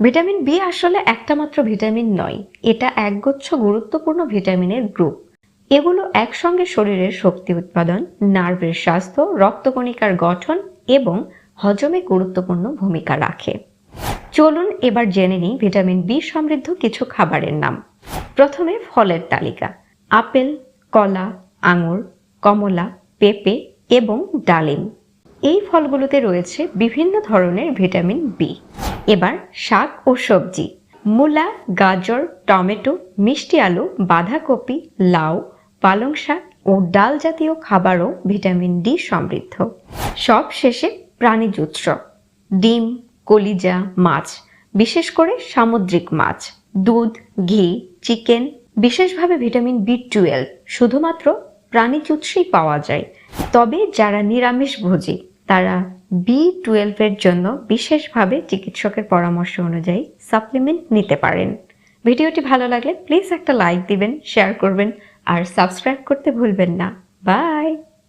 Vitamin B আসলে একটা মাত্র ভিটামিন নয়, এটা একগুচ্ছ গুরুত্বপূর্ণ ভিটামিনের গ্রুপ। এগুলো একসঙ্গে শরীরের শক্তি উৎপাদন, নার্ভের স্বাস্থ্য, রক্তকণিকার গঠন এবং হজমে গুরুত্বপূর্ণ ভূমিকা রাখে। চলুন এবার জেনে নিই ভিটামিন বি সমৃদ্ধ কিছু খাবারের নাম। প্রথমে ফলের তালিকা। আপেল, কলা, আঙুর, কমলা, পেঁপে এবং ডালিম। এই ফলগুলোতে রয়েছে বিভিন্ন ধরনের ভিটামিন বি। এবার শাক ও সবজি। মূলা, গাজর, টমেটো, মিষ্টি আলু, বাঁধাকপি, লাউ, পালং শাক ও ডাল জাতীয় খাবারও ভিটামিন ডি সমৃদ্ধ। সব শেষে প্রাণীজ উৎস। ডিম, কলিজা, মাছ, বিশেষ করে সামুদ্রিক মাছ, দুধ, ঘি, চিকেন, বিশেষভাবে ভিটামিন বি টুয়েলভ, শুধুমাত্র প্রাণীজ উৎসেই পাওয়া যায়। তবে যারা নিরামিষভোজী তারা বি টুয়েলভের জন্য বিশেষভাবে চিকিৎসকের পরামর্শ অনুযায়ী সাপ্লিমেন্ট নিতে পারেন। ভিডিওটি ভালো লাগলে প্লিজ একটা লাইক দিবেন শেয়ার করবেন, আর সাবস্ক্রাইব করতে ভুলবেন না। বাই